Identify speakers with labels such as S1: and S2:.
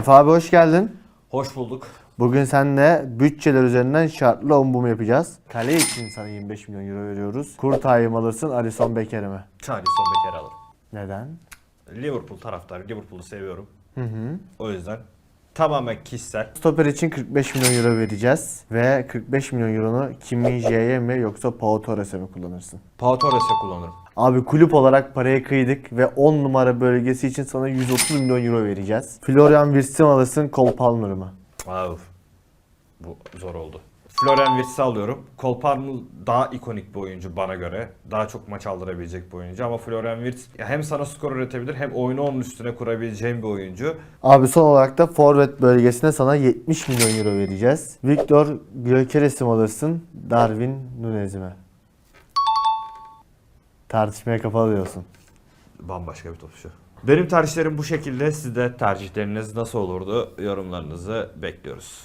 S1: Efe abi hoş geldin.
S2: Hoş bulduk.
S1: Bugün seninle bütçeler üzerinden şartlı ombum yapacağız. Kale için sana 25 milyon euro veriyoruz. Kurtay'ı mı alırsın, Alisson Beker'i mi?
S2: Alisson Beker'i alırım.
S1: Neden?
S2: Liverpool taraftarı. Liverpool'u seviyorum.
S1: Hı hı.
S2: O yüzden tamamen kişisel.
S1: Stoper için 45 milyon euro vereceğiz. Ve 45 milyon euronu Kim Min-jae'ye mi yoksa Pau Torres'e mi kullanırsın?
S2: Pau Torres'e kullanırım.
S1: Abi kulüp olarak paraya kıydık ve 10 numara bölgesi için sana 130 milyon euro vereceğiz. Florian Wirtz'i mi alırsın, Cole Palmer'ı mı?
S2: Wow. Bu zor oldu. Florian Wirtz'i alıyorum. Cole Palmer daha ikonik bir oyuncu bana göre. Daha çok maç aldırabilecek bir oyuncu ama Florian Wirtz hem sana skor üretebilir hem oyunu onun üstüne kurabileceğin bir oyuncu.
S1: Abi son olarak da forvet bölgesine sana 70 milyon euro vereceğiz. Victor Gyökeres'i alırsın, Darwin Nunez'i mi? Tartışmaya kapalı diyorsun.
S2: Bambaşka bir topçu. Benim tercihlerim bu şekilde. Siz de tercihleriniz nasıl olurdu? Yorumlarınızı bekliyoruz.